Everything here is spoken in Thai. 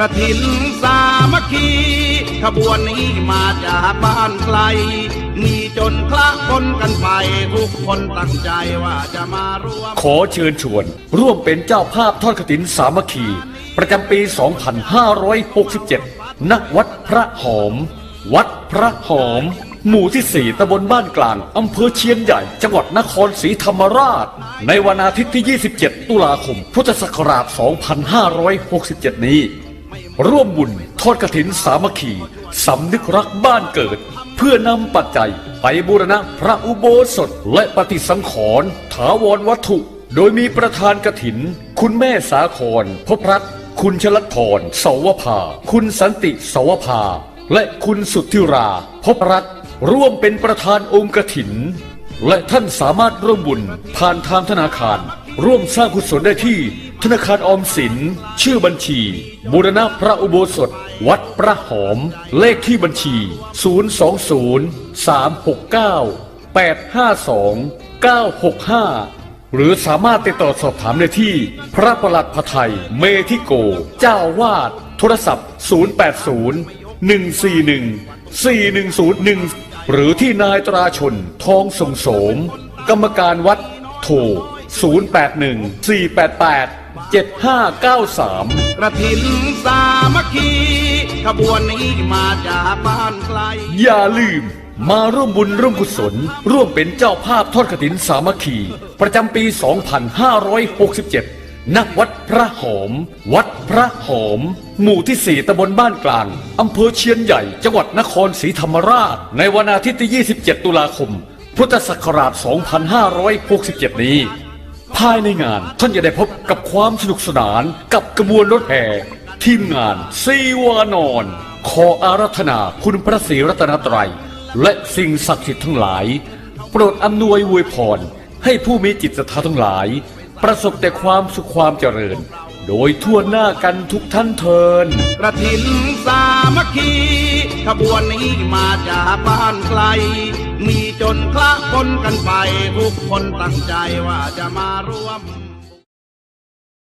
ระถินสามัคคี ขบวนนี้มาจากบ้านไกล มีจนคละคนกันไป ทุกคนตั้งใจว่าจะมาร่วม ขอเชิญชวน ร่วมเป็นเจ้าภาพทอดกฐินสามัคคี ประจำปี 2567 ณ วัดพระหอม วัดพระหอม หมู่ที่ 4ตำบลบ้านกลาง อำเภอเชียนใหญ่ จังหวัดนครศรีธรรมราช ในวันอาทิตย์ที่ 27 ตุลาคม พุทธศักราช 2567 นี้ ร่วมบุญทอดกฐินสามัคคีสำนึกรักบ้านเกิด เพื่อนำปัจจัยไปบูรณะพระอุโบสถและปฏิสังขรณ์ถาวรวัตถุ โดยมีประธานกฐิน คุณแม่สาครพบรัตคุณชลัดพรเสวภา คุณสันติเสวภา และคุณสุทธิรา พบรัตน์ร่วมเป็นประธานองค์กฐิน และท่านสามารถร่วมบุญผ่านทางธนาคาร ร่วมสร้างกุศลได้ที่ ธนาคารออมสิน ชื่อบัญชี บูรณะพระอุโบสถ วัดพระหอม เลขที่บัญชี 020 369 852 965 หรือสามารถติดต่อสอบถามได้ที่ พระประหลัดพไทยเมธิโก เจ้าวาด โทรศัพท์ 080 141 4101 หรือที่นายตราชน ทองส่งโสม กรรมการวัดโทร 081 488 7593 กระถินสามัคคีขบวนนี้มาจากบ้านไกล อย่าลืม มาร่วมบุญร่วมกุศล ร่วมเป็นเจ้าภาพทอดกฐินสามัคคี ประจำปี 2567 ณ วัดพระหอม วัดพระหอม หมู่ที่ 4ตำบลบ้านกลาง อำเภอเชียนใหญ่ จังหวัดนครศรีธรรมราช ในวันอาทิตย์ที่ 27 ตุลาคม พุทธศักราช 2567 นี้ ภายในงาน ท่านจะได้พบกับความสนุกสนานกับกระบวนรถแห่ ทีมงานซีวานอน ขออารัธนาคุณพระศรีรัตนตรัย และสิ่งศักดิ์สิทธิ์ทั้งหลาย โปรดอำนวยอวยพร ให้ผู้มีจิตศรัทธาทั้งหลาย ประสบแต่ความสุขความเจริญ โดยทั่วหน้ากันทุกท่านเทิน กระถินสามัคคีขบวนนี้มาจากบ้านไกล มีจนคละคนกันไป ทุกคนตั้งใจว่าจะมาร่วม